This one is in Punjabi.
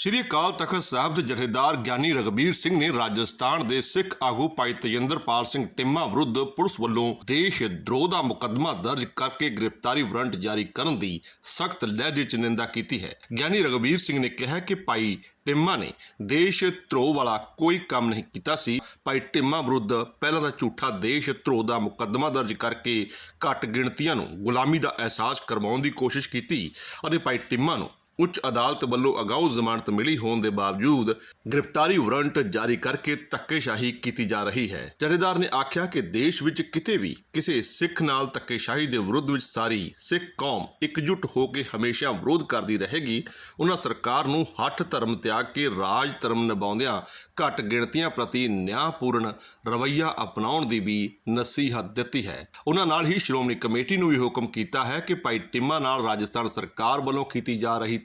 ਸ੍ਰੀ ਅਕਾਲ ਤਖਤ ਸਾਹਿਬ ਦੇ ਜਥੇਦਾਰ ਗਿਆਨੀ ਰਗਬੀਰ ਸਿੰਘ ਨੇ ਰਾਜਸਥਾਨ ਦੇ ਸਿੱਖ ਆਗੂ ਭਾਈ ਤੇਜਿੰਦਰਪਾਲ ਸਿੰਘ ਟਿੰਮਾ ਵਿਰੁੱਧ ਪੁਲਿਸ ਵੱਲੋਂ ਦੇਸ਼ ਦਰੋਹ ਦਾ ਮੁਕੱਦਮਾ ਦਰਜ ਕਰਕੇ ਗ੍ਰਿਫਤਾਰੀ ਵਾਰੰਟ ਜਾਰੀ ਕਰਨ ਦੀ ਸਖਤ ਲਹਿਜੇ 'ਚ ਨਿੰਦਾ ਕੀਤੀ ਹੈ। ਗਿਆਨੀ ਰਗਬੀਰ ਸਿੰਘ ਨੇ ਕਿਹਾ ਕਿ ਭਾਈ ਟਿੰਮਾ ਨੇ ਦੇਸ਼ ਧਰੋਹ ਵਾਲਾ ਕੋਈ ਕੰਮ ਨਹੀਂ ਕੀਤਾ ਸੀ। ਭਾਈ ਟਿੰਮਾ ਵਿਰੁੱਧ ਪਹਿਲਾਂ ਦਾ ਝੂਠਾ ਦੇਸ਼ ਧਰੋਹ ਦਾ ਮੁਕੱਦਮਾ ਦਰਜ ਕਰਕੇ ਘੱਟ ਗਿਣਤੀਆਂ ਨੂੰ ਗੁਲਾਮੀ ਦਾ ਅਹਿਸਾਸ ਕਰਵਾਉਣ ਦੀ ਕੋਸ਼ਿਸ਼ ਕੀਤੀ ਅਤੇ ਭਾਈ ਟਿੰਮਾ ਨੂੰ ਉੱਚ ਅਦਾਲਤ ਵੱਲੋਂ ਅਗਾਊ ਜ਼ਮਾਨਤ ਮਿਲੀ ਹੋਣ ਦੇ ਬਾਵਜੂਦ ਗ੍ਰਿਫਤਾਰੀ ਵਾਰੰਟ ਜਾਰੀ ਕਰਕੇ ਧੱਕੇਸ਼ਾਹੀ ਕੀਤੀ ਜਾ ਰਹੀ ਹੈ। ਜਥੇਦਾਰ ਨੇ ਆਖਿਆ ਕਿ ਦੇਸ਼ ਵਿੱਚ ਕਿਤੇ ਵੀ ਕਿਸੇ ਸਿੱਖ ਨਾਲ ਧੱਕੇਸ਼ਾਹੀ ਦੇ ਵਿਰੁੱਧ ਵਿੱਚ ਸਾਰੀ ਸਿੱਖ ਕੌਮ ਇਕਜੁੱਟ ਹੋ ਕੇ ਹਮੇਸ਼ਾ ਵਿਰੋਧ ਕਰਦੀ ਰਹੇਗੀ, ਉਹਨਾਂ ਸਰਕਾਰ ਨੂੰ ਹੱਠ ਧਰਮ ਤਿਆਗ ਕੇ ਰਾਜ ਧਰਮ ਨਿਭਾਉਂਦਿਆਂ ਘੱਟ ਗਿਣਤੀਆਂ ਪ੍ਰਤੀ ਨਿਆਂਪੂਰਨ ਰਵੱਈਆ ਅਪਣਾਉਣ ਦੀ ਵੀ ਨਸੀਹਤ ਦਿੱਤੀ ਹੈ। ਉਹਨਾਂ ਨਾਲ ਹੀ ਸ਼੍ਰੋਮਣੀ ਕਮੇਟੀ ਨੂੰ ਵੀ ਹੁਕਮ ਕੀਤਾ ਹੈ ਕਿ ਭਾਈ ਟਿੰਮਾ ਨਾਲ ਰਾਜਸਥਾਨ ਸਰਕਾਰ ਵੱਲੋਂ ਕੀਤੀ ਜਾ ਰਹੀ